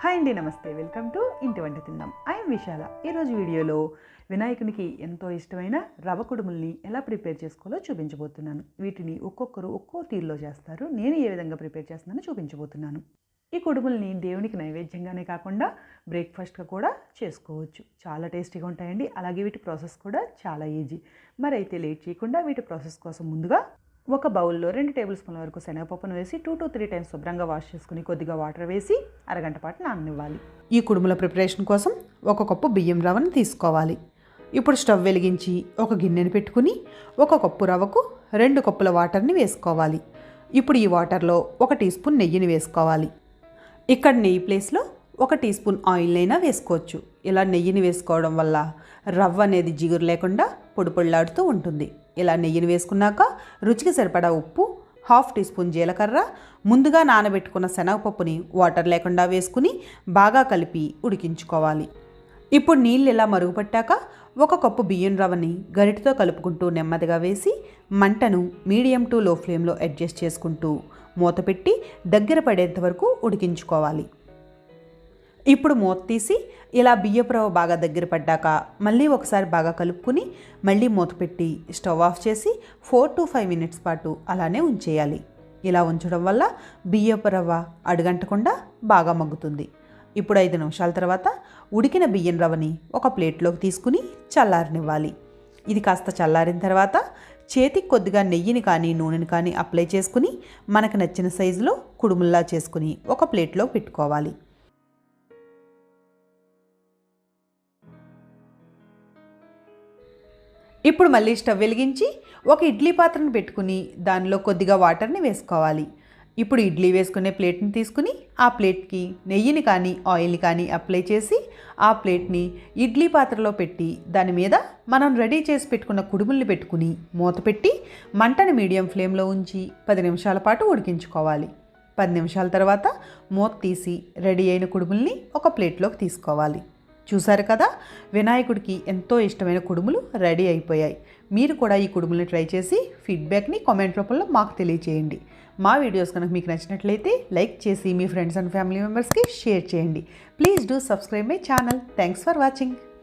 Hi అండి నమస్తే. Welcome to ఇంటి వంట తిందాం. ఐఎమ్ విశాల. ఈరోజు వీడియోలో వినాయకునికి ఎంతో ఇష్టమైన రవ కుడుముల్ని ఎలా ప్రిపేర్ చేసుకోవాలో చూపించబోతున్నాను. వీటిని ఒక్కొక్కరు ఒక్కో తీరులో చేస్తారు. నేను ఏ విధంగా ప్రిపేర్ చేస్తున్నానో చూపించబోతున్నాను. ఈ కుడుముల్ని దేవునికి నైవేద్యంగానే కాకుండా బ్రేక్ఫాస్ట్గా కూడా చేసుకోవచ్చు. చాలా టేస్టీగా ఉంటాయండి. అలాగే వీటి ప్రాసెస్ కూడా చాలా ఈజీ. మరైతే లేట్ చేయకుండా వీటి ప్రాసెస్ కోసం ముందుగా ఒక బౌల్లో రెండు టేబుల్ స్పూన్ల వరకు శనగపప్పును వేసి టూ టు త్రీ టైమ్స్ శుభ్రంగా వాష్ చేసుకుని కొద్దిగా వాటర్ వేసి అరగంట పాటు నాననివ్వాలి. ఈ కుడుముల ప్రిపరేషన్ కోసం ఒక కప్పు బియ్యం రవ్వను తీసుకోవాలి. ఇప్పుడు స్టవ్ వెలిగించి ఒక గిన్నెని పెట్టుకుని ఒక కప్పు రవ్వకు రెండు కప్పుల వాటర్ని వేసుకోవాలి. ఇప్పుడు ఈ వాటర్లో ఒక టీ స్పూన్ నెయ్యిని వేసుకోవాలి. ఇక్కడ నెయ్యి ప్లేస్లో ఒక టీ స్పూన్ ఆయిల్ అయినా వేసుకోవచ్చు. ఇలా నెయ్యిని వేసుకోవడం వల్ల రవ్వ అనేది జిగురు లేకుండా పొడిపొడిలాడుతూ ఉంటుంది. ఇలా నెయ్యిని వేసుకున్నాక రుచికి సరిపడా ఉప్పు హాఫ్ టీ స్పూన్ జీలకర్ర ముందుగా నానబెట్టుకున్న శనగపప్పుని వాటర్ లేకుండా వేసుకుని బాగా కలిపి ఉడికించుకోవాలి. ఇప్పుడు నీళ్ళు ఇలా మరుగుపట్టాక ఒక కప్పు బియ్యం రవ్వని గరిటతో కలుపుకుంటూ నెమ్మదిగా వేసి మంటను మీడియం టు లో ఫ్లేమ్లో అడ్జస్ట్ చేసుకుంటూ మూత పెట్టి దగ్గర పడేంత వరకు ఉడికించుకోవాలి. ఇప్పుడు మూత తీసి ఇలా బియ్యపు రవ్వ బాగా దగ్గర పడ్డాక మళ్ళీ ఒకసారి బాగా కలుపుకుని మళ్ళీ మూత పెట్టి స్టవ్ ఆఫ్ చేసి ఫోర్ టు ఫైవ్ మినిట్స్ పాటు అలానే ఉంచేయాలి. ఇలా ఉంచడం వల్ల బియ్యపు రవ్వ అడుగంటకుండా బాగా మగ్గుతుంది. ఇప్పుడు ఐదు నిమిషాల తర్వాత ఉడికిన బియ్యం రవ్వని ఒక ప్లేట్లోకి తీసుకుని చల్లారనివ్వాలి. ఇది కాస్త చల్లారిన తర్వాత చేతికి కొద్దిగా నెయ్యిని కానీ నూనెని కానీ అప్లై చేసుకుని మనకు నచ్చిన సైజులో కుడుముల్లా చేసుకుని ఒక ప్లేట్లో పెట్టుకోవాలి. ఇప్పుడు మళ్ళీ స్టవ్ వెలిగించి ఒక ఇడ్లీ పాత్రను పెట్టుకుని దానిలో కొద్దిగా వాటర్ని వేసుకోవాలి. ఇప్పుడు ఇడ్లీ వేసుకునే ప్లేట్ని తీసుకుని ఆ ప్లేట్కి నెయ్యిని కానీ ఆయిల్ని కానీ అప్లై చేసి ఆ ప్లేట్ని ఇడ్లీ పాత్రలో పెట్టి దాని మీద మనం రెడీ చేసి పెట్టుకున్న కుడుముల్ని పెట్టుకుని మూత పెట్టి మంటని మీడియం ఫ్లేమ్లో ఉంచి పది నిమిషాల పాటు ఉడికించుకోవాలి. పది నిమిషాల తర్వాత మూత తీసి రెడీ అయిన కుడుముల్ని ఒక ప్లేట్లోకి తీసుకోవాలి. చూశారు కదా? వినాయకుడికి ఎంతో ఇష్టమైన కుడుములు రెడీ అయిపోయాయి. మీరు కూడా ఈ కుడుములను ట్రై చేసి ఫీడ్బ్యాక్ని కామెంట్ రూపంలో మాకు తెలియచేయండి. మా వీడియోస్ కనుక మీకు నచ్చినట్లయితే లైక్ చేసి మీ ఫ్రెండ్స్ అండ్ ఫ్యామిలీ మెంబర్స్కి షేర్ చేయండి. Please do subscribe my channel. Thanks for watching.